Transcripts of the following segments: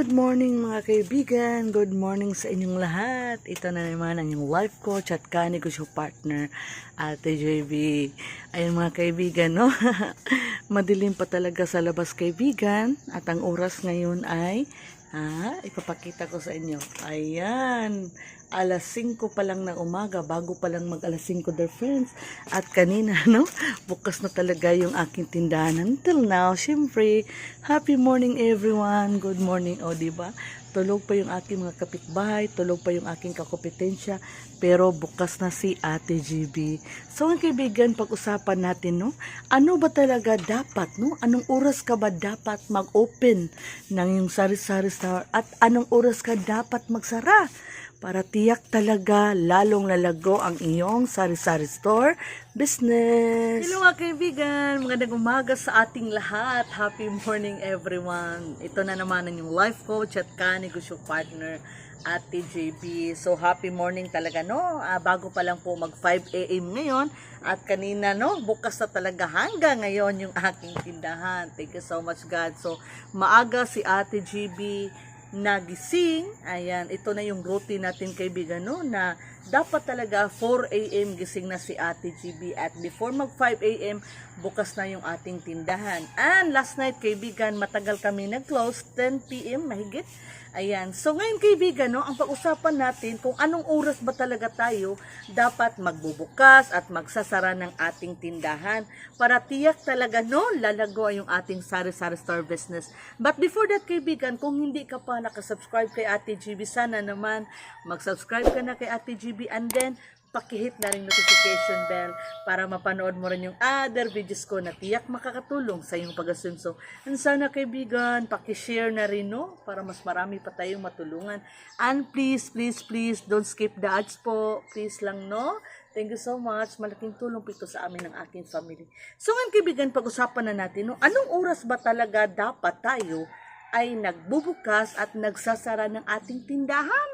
Good morning mga kaibigan. Good morning sa inyong lahat. Ito na naman ang inyong life coach at kani ko siya partner, Ate JB. Ayun mga kaibigan, no? Madilim pa talaga sa labas kaibigan. At ang oras ngayon ay, ha, ipapakita ko sa inyo. Ayan, alas 5 pa lang ng umaga, bago pa lang mag alas 5 dear friends. At kanina, no, bukas na talaga yung aking tindahan. Until now, syempre, happy morning everyone. Good morning, o, di ba? Tulog pa yung aking mga kapitbahay, tulog pa yung aking kakopetensya, pero bukas na si Ate GB. So, ang kaibigan, pag-usapan natin, no? Ano ba talaga dapat, no? Anong oras ka ba dapat mag-open ng yung sari-sari store at anong oras ka dapat magsara? Para tiyak talaga lalong lalago ang iyong sari-sari store business. Hello mga kaibigan, magandang umaga sa ating lahat. Happy morning everyone. Ito na naman ang yung life coach at kanegosyo partner Ate JB. So happy morning talaga no. Ah, bago pa lang po mag 5 AM ngayon at kanina no, bukas na talaga hanggang ngayon yung aking tindahan. Thank you so much God. So maaga si Ate JB nagising. Ayan, ito na yung routine natin kaibigan, no? Na dapat talaga 4 a.m. gising na si Ate GB at before mag 5 a.m. bukas na yung ating tindahan. And last night kaibigan, matagal kami nag-close, 10 p.m. mahigit. Ayan. So ngayon kaibigan, no, ang pag-usapan natin kung anong oras ba talaga tayo dapat magbubukas at magsasara ng ating tindahan para tiyak talaga no, lalago yung ating sari-sari store business. But before that kaibigan, kung hindi ka pa nakasubscribe kay Ate GB, sana naman mag-subscribe ka na kay Ate GB and then pakihit na rin notification bell para mapanood mo rin yung other videos ko na tiyak makakatulong sa iyong pag-asunso. And sana kaibigan, pakishare na rin no para mas marami pa tayong matulungan. And please, please, please, don't skip the ads po. Please lang no. Thank you so much. Malaking tulong po ito sa amin ng aking family. So ngayon kaibigan, pag-usapan na natin no, anong oras ba talaga dapat tayo ay nagbubukas at nagsasara ng ating tindahan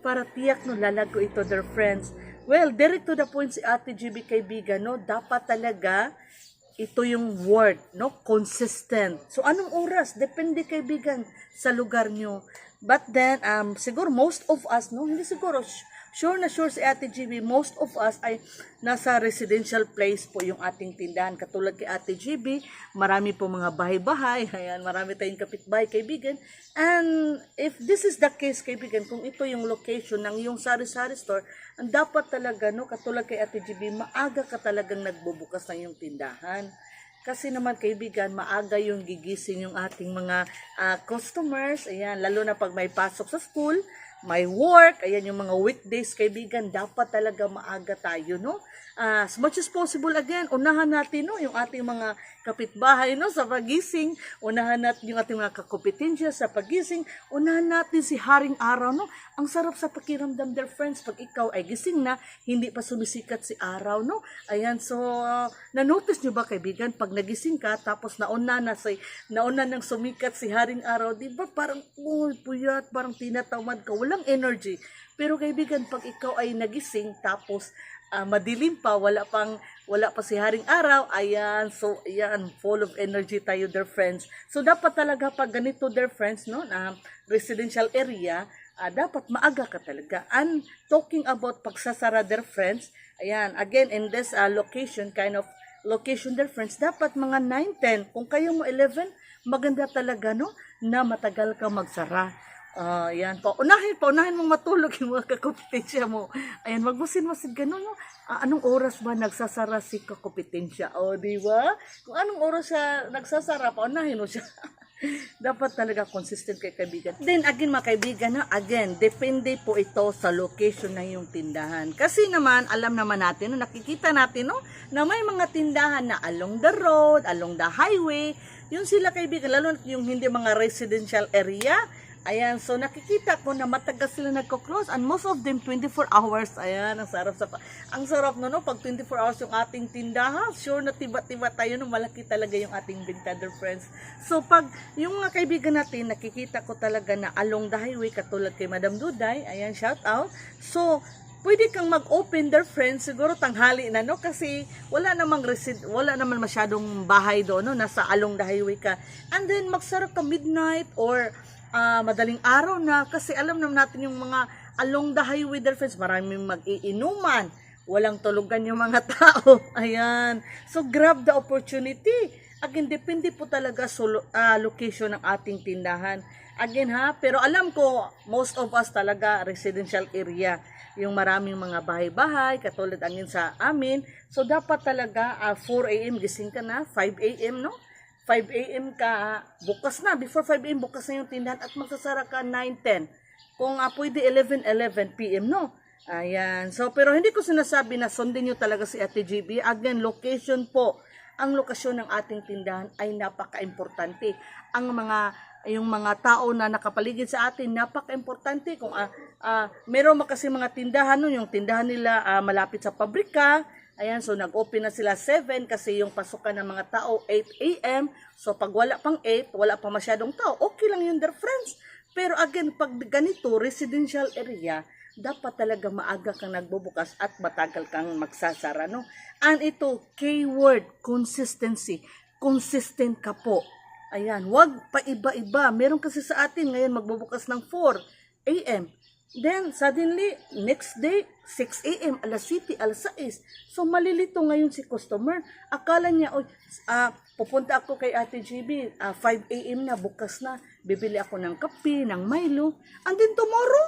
para tiyak no lalago ito their friends. Well, direct to the point si Ate GB kaibigan, no, dapat talaga ito yung word, no, consistent. So anong oras? Depende kaibigan sa lugar nyo. But then, um, siguro most of us, no, hindi siguro, sure na sure si Ate GB, most of us ay nasa residential place po yung ating tindahan. Katulad kay Ate GB, marami po mga bahay-bahay, ayan, marami tayong kapitbahay, kaibigan. And if this is the case, kaibigan, kung ito yung location ng yung sari-sari store, ang dapat talaga, no, katulad kay Ate GB, maaga ka talagang nagbubukas ng yung tindahan. Kasi naman kaibigan, maaga yung gigising yung ating mga ah, customers. Ayan, lalo na pag may pasok sa school, may work, ayan yung mga weekdays kaibigan, dapat talaga maaga tayo, no? Ah, as much as possible again, unahan natin, no, yung ating mga kapitbahay, no, sa pagising, unahan natin yung ating mga kakompetensya sa pagising, unahan natin si Haring Araw, no? Ang sarap sa pakiramdam, dear friends, pag ikaw ay gising na, hindi pa sumisikat si araw, no? Ayan, so, ah, na-notice nyo ba, kaibigan, pag nagising ka, tapos nauna na si, nauna nang sumikat si Haring Araw, di ba, parang, uy, puyat, parang tinatamad ka, walang energy. Pero kaibigan, pag ikaw ay nagising, tapos, ah, madilim pa, wala pang, wala pa si Haring Araw, ayan, so, ayan, full of energy tayo, dear friends. So, dapat talaga pag ganito, dear friends, no, na residential area, ah, dapat maaga ka talaga. And talking about pagsasara, dear friends, ayan, again, in this ah, location, kind of location, dear friends, dapat mga 9, 10, kung kayo mo 11, maganda talaga, no, na matagal ka magsara. Ah, yan po. Unahin, paunahin mong matulog yung mga kakompetensya mo. Ayan, magmasin-masin ganun, no? Ah, anong oras ba nagsasara si kakompetensya? O, di ba? Kung anong oras siya nagsasara, paunahin mo siya. Dapat talaga consistent kay kaibigan. Then again mga kaibigan, no? again, depende po ito sa location ng iyong tindahan. Kasi naman, alam naman natin, no? nakikita natin no? na may mga tindahan na along the road, along the highway, yung sila kaibigan, lalo yung hindi mga residential area, Ayan, so nakikita ko na matagal sila nagko-close and most of them 24 hours. Ayan, ang sarap sa ang sarap no, no pag 24 hours yung ating tindahan. Sure na tiba-tiba tayo no malaki talaga yung ating bintador friends. So pag yung mga kaibigan natin nakikita ko talaga na along the highway katulad kay Madam Duday, ayan shout out. So pwede kang mag-open their friends siguro tanghali na no kasi wala namang resid wala naman masyadong bahay doon no nasa along the highway ka and then magsarap ka midnight or ah, madaling araw na kasi alam naman natin yung mga along the highway there friends, maraming mag-iinuman, walang tulugan yung mga tao. Ayan. So grab the opportunity. Again, depende po talaga sa lo- ah, location ng ating tindahan. Again ha, pero alam ko, most of us talaga residential area. Yung maraming mga bahay-bahay, katulad angin sa amin. So dapat talaga ah, 4 a.m. gising ka na, 5 a.m. no? 5 a.m. ka, bukas na, before 5 a.m. bukas na yung tindahan at magsasara ka 9, 10. Kung uh, pwede 11, 11 p.m. no? Ayan. So, pero hindi ko sinasabi na sundin nyo talaga si Ate GB. Again, location po. Ang lokasyon ng ating tindahan ay napaka-importante. Ang mga yung mga tao na nakapaligid sa atin, napaka-importante. Kung ah, ah, meron kasi mga tindahan, no, yung tindahan nila ah, malapit sa pabrika, Ayan, so nag-open na sila 7 kasi yung pasukan ng mga tao 8 a.m. So pag wala pang 8, wala pa masyadong tao, okay lang yun their friends. Pero again, pag ganito, residential area, dapat talaga maaga kang nagbubukas at matagal kang magsasara, no? And ito, keyword, consistency. Consistent ka po. Ayan, wag pa iba-iba. Meron kasi sa atin ngayon magbubukas ng 4 a.m. Then, suddenly, next day, 6 a.m., alas 7, alas 6. So, malilito ngayon si customer. Akala niya, oy, ah, pupunta ako kay Ate GB, ah, 5 a.m. na, bukas na. Bibili ako ng kape, ng Milo. And then tomorrow,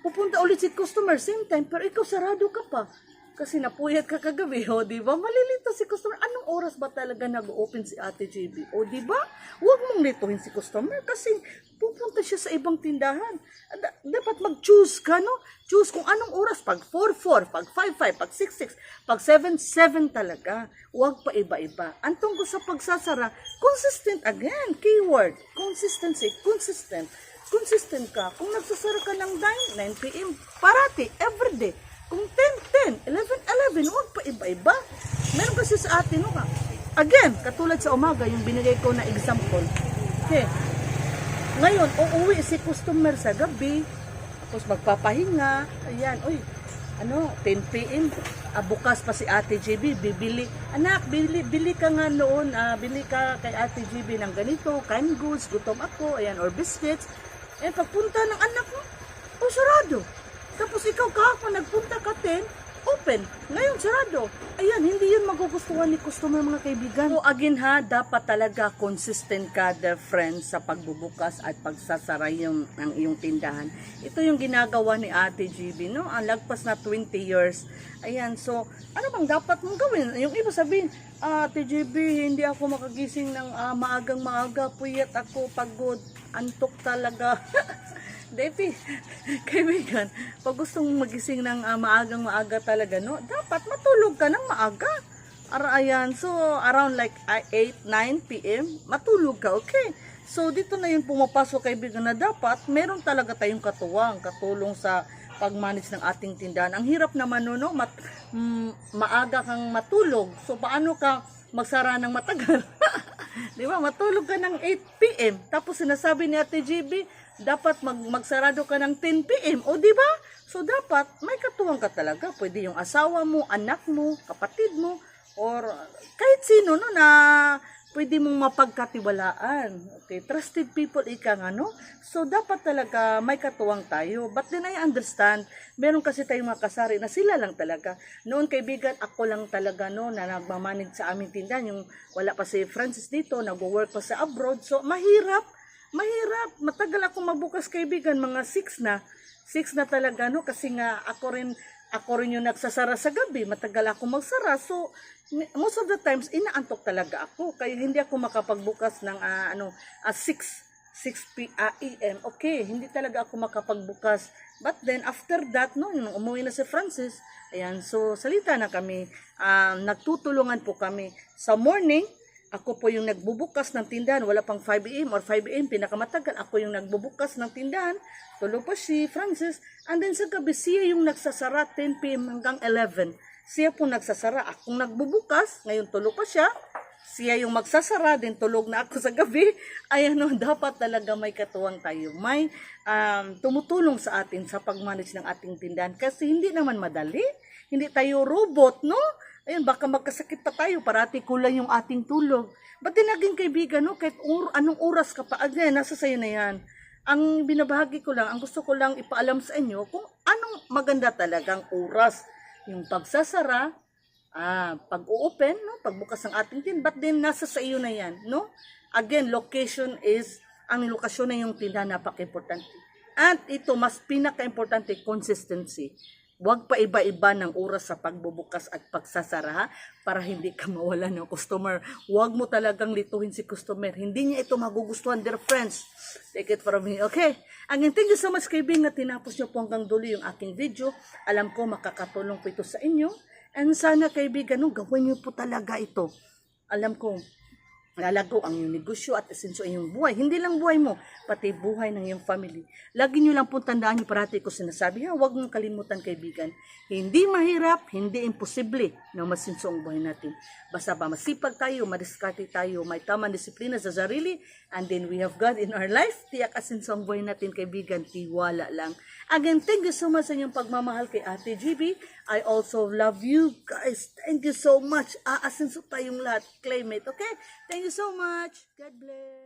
pupunta ulit si customer, same time, pero ikaw sarado ka pa. Kasi napuyat ka kagabi, o di ba? Malilito si customer. Anong oras ba talaga nag-open si Ate JB? O di ba? Huwag mong lituhin si customer kasi pupunta siya sa ibang tindahan. Da- dapat mag-choose ka, no? Choose kung anong oras. Pag 4-4, pag 5-5, pag 6-6, pag 7-7 talaga. Huwag pa iba-iba. Ang tungkol sa pagsasara, consistent again. Keyword, consistency, consistent. Consistent ka. Kung nagsasara ka ng 9, 9 p.m., parati, everyday. Kung 10, 10, 11, 11, huwag pa iba-iba. Meron kasi sa atin, no? Again, katulad sa umaga, yung binigay ko na example. Okay. Ngayon, uuwi si customer sa gabi, tapos magpapahinga, ayan, uy, ano, 10 p.m., ah, bukas pa si Ate JB, bibili, anak, bili, bili ka nga noon, ah, bili ka kay Ate JB ng ganito, canned goods, gutom ako, ayan, or biscuits, eh, pagpunta ng anak mo, oh, sarado. Tapos ikaw kahapon, nagpunta ka 10, open. Ngayon, sarado. Ayan, hindi yun magugustuhan ni customer mga kaibigan. So again ha, dapat talaga consistent ka, dear friends, sa pagbubukas at pagsasara yung, ng iyong tindahan. Ito yung ginagawa ni Ate GB, no? Ang lagpas na 20 years. Ayan, so, ano bang dapat mong gawin? Yung iba sabihin, "Ah, Ate GB, hindi ako makagising ng ah, maagang maaga, puyat ako, pagod, antok talaga. Depi, kaibigan, pag gusto mong magising ng ah, maagang maaga talaga, no, dapat matulog ka ng maaga. Ara, ayan, so around like ah, 8, 9 p.m., matulog ka, okay? So dito na yung pumapasok kaibigan na dapat meron talaga tayong katuwang, katulong sa pag-manage ng ating tindahan. Ang hirap naman no, no mat, mm, maaga kang matulog. So paano ka magsara ng matagal? Di ba? Matulog ka ng 8 p.m. Tapos sinasabi ni Ate GB, dapat mag magsarado ka ng 10 p.m. O di ba? So dapat may katuwang ka talaga. Pwede yung asawa mo, anak mo, kapatid mo, or kahit sino no na pwede mong mapagkatiwalaan. Okay, trusted people ika nga, no? So, dapat talaga may katuwang tayo. But then I understand, meron kasi tayong mga kasari na sila lang talaga. Noon, kaibigan, ako lang talaga, no, na nagmamanig sa aming tindahan. Yung wala pa si Francis dito, nag-work pa sa abroad. So, mahirap. Mahirap. Matagal ako mabukas, kaibigan. Mga 6 na. 6 na talaga, no? Kasi nga, ako rin, ako rin yung nagsasara sa gabi. Matagal ako magsara. So, most of the times, inaantok talaga ako. Kaya hindi ako makapagbukas ng ah, ano, ah, 6 6 p ah, AM. Okay, hindi talaga ako makapagbukas. But then, after that, no, nung umuwi na si Francis, ayan, so salita na kami. Ah, nagtutulungan po kami. Sa morning, ako po yung nagbubukas ng tindahan. Wala pang 5 a.m. or 5 a.m. Pinakamatagal. Ako yung nagbubukas ng tindahan. Tulog pa si Francis. And then sa gabi, siya yung nagsasara 10 p.m. hanggang 11. Siya po nagsasara. Akong nagbubukas. Ngayon tulog pa siya. Siya yung magsasara. Then tulog na ako sa gabi. Ay ano, dapat talaga may katuwang tayo. May um, tumutulong sa atin sa pag-manage ng ating tindahan. Kasi hindi naman madali. Hindi tayo robot, no? Ayun, baka magkasakit pa tayo, parati kulang yung ating tulog. Ba't din naging kaibigan, no? Kahit ur- anong oras ka pa, again, nasa sayo na yan. ang binabahagi ko lang, ang gusto ko lang ipaalam sa inyo kung anong maganda talagang oras. Yung pagsasara, ah, pag-open, no? pagbukas ng ating tin, but then nasa sa iyo na yan, no? Again, location is, ang lokasyon na yung tindahan napaka-importante. At ito, mas pinaka-importante, consistency. Huwag pa iba-iba ng oras sa pagbubukas at pagsasara para hindi ka mawala ng customer. Huwag mo talagang lituhin si customer. Hindi niya ito magugustuhan, dear friends. Take it from me, okay? Again, thank you so much kaibigan na tinapos niyo po hanggang dulo yung aking video. Alam ko makakatulong po ito sa inyo. And sana kaibigan, no, gawin niyo po talaga ito. Alam ko, lalago ang iyong negosyo at esenso ang iyong buhay. Hindi lang buhay mo, pati buhay ng iyong family. Lagi nyo lang po tandaan yung parati ko sinasabi, ha, huwag mong kalimutan kaibigan. Hindi mahirap, hindi imposible na masinso ang buhay natin. Basta ba masipag tayo, madiskarte tayo, may tamang disiplina sa sarili, and then we have God in our life, tiyak asinso ang buhay natin kaibigan, tiwala lang. Again, thank you so much sa inyong pagmamahal kay Ate GB. I also love you guys. Thank you so much. Aasinso tayong lahat. Claim it, okay? Thank you so much. God bless.